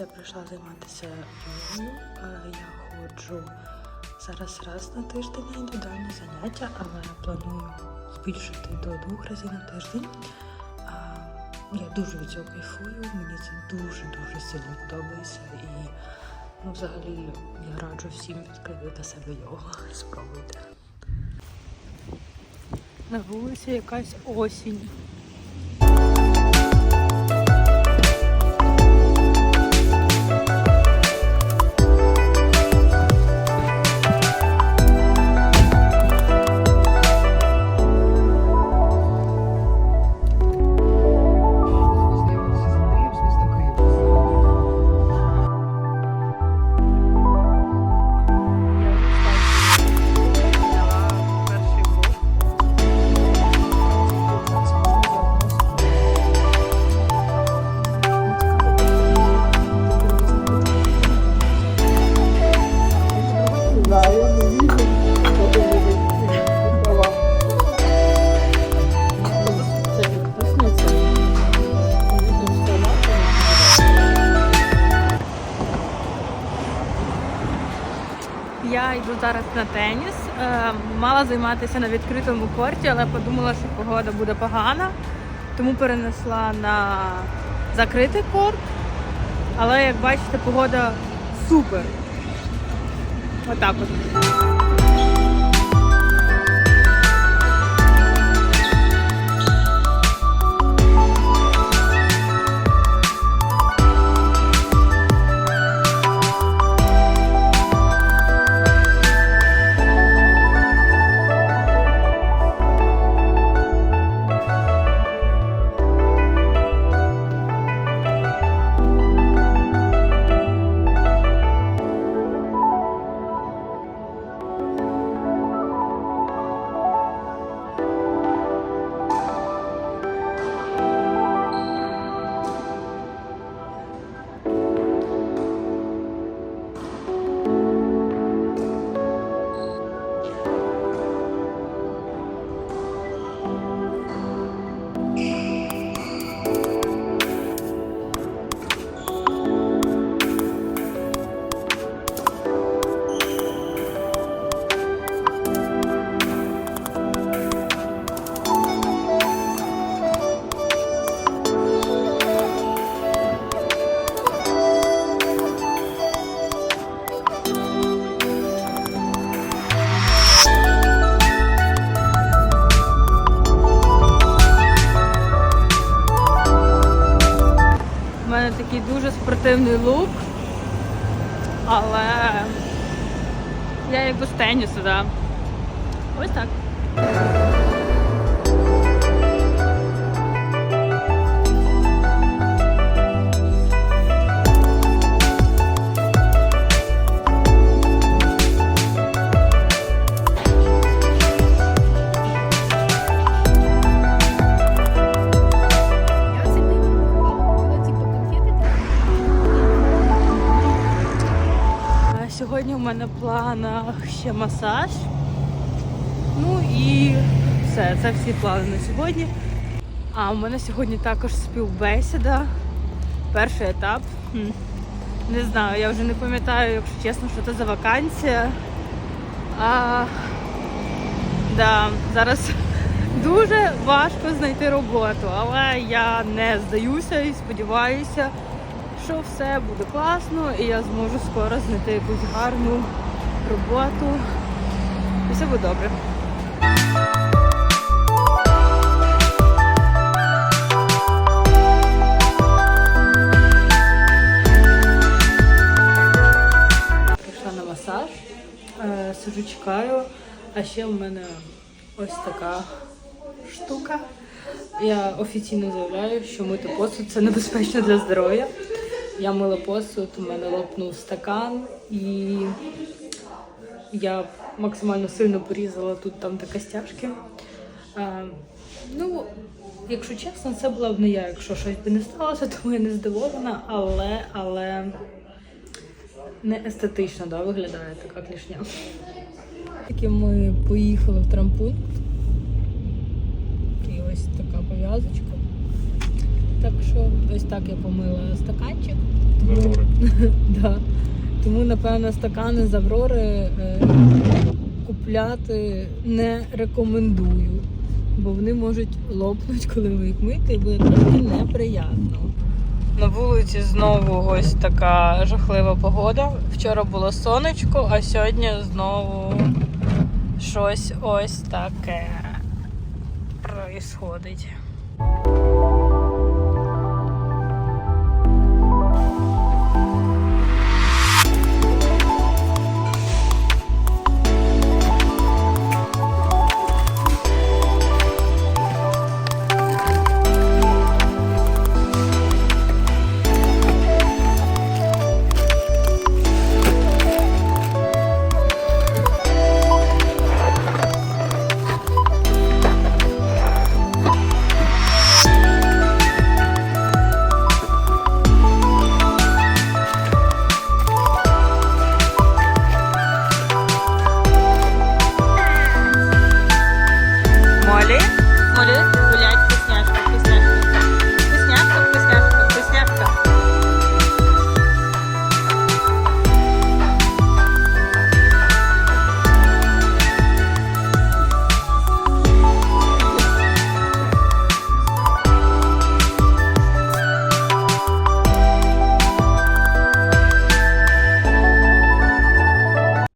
я прийшла займатися йогою. Я ходжу зараз раз на тиждень на індивідуальні заняття, але планую збільшити до двох разів на тиждень. Е, Я дуже від цього кайфую, мені це дуже-дуже сильно подобається. І ну, взагалі я раджу всім відкрити себе йогу. Спробуйте. На вулиці якась осінь. Я зараз на теніс. Е, Мала займатися на відкритому корті, але подумала, що погода буде погана, тому перенесла на закритий корт. Але як бачите, погода супер. Отак от. Спортивний лук, але я якби з тенісу. Ось так. У мене в планах ще масаж. Ну і все, це всі плани на сьогодні. А у мене сьогодні також співбесіда. Перший етап. Не знаю, я вже не пам'ятаю, якщо чесно, що це за вакансія. А, да, зараз дуже важко знайти роботу, але я не здаюся і сподіваюся, що все буде класно і я зможу скоро знайти якусь гарну роботу. І все буде добре. Прийшла на масаж, е, сиджу чекаю, а ще в мене ось така штука. Я офіційно заявляю, що мити посуд це небезпечно для здоров'я. Я мила посуд, у мене лопнув стакан і я максимально сильно порізала тут там де костяшки. Е, ну, якщо чесно, це була б не я, якщо щось би не сталося, тому я не здивована, але, але не естетично да, виглядає така клішня. Таки ми поїхали в трампункт. І ось така пов'язочка. Так що ось так я помила стаканчик. Завори. Да. Тому, напевно, стакани з Аврори е, купляти не рекомендую, бо вони можуть лопнути, коли ви їх миєте, і буде трошки неприємно. На вулиці знову ось така жахлива погода. Вчора було сонечко, а сьогодні знову щось ось таке происходить. Salut.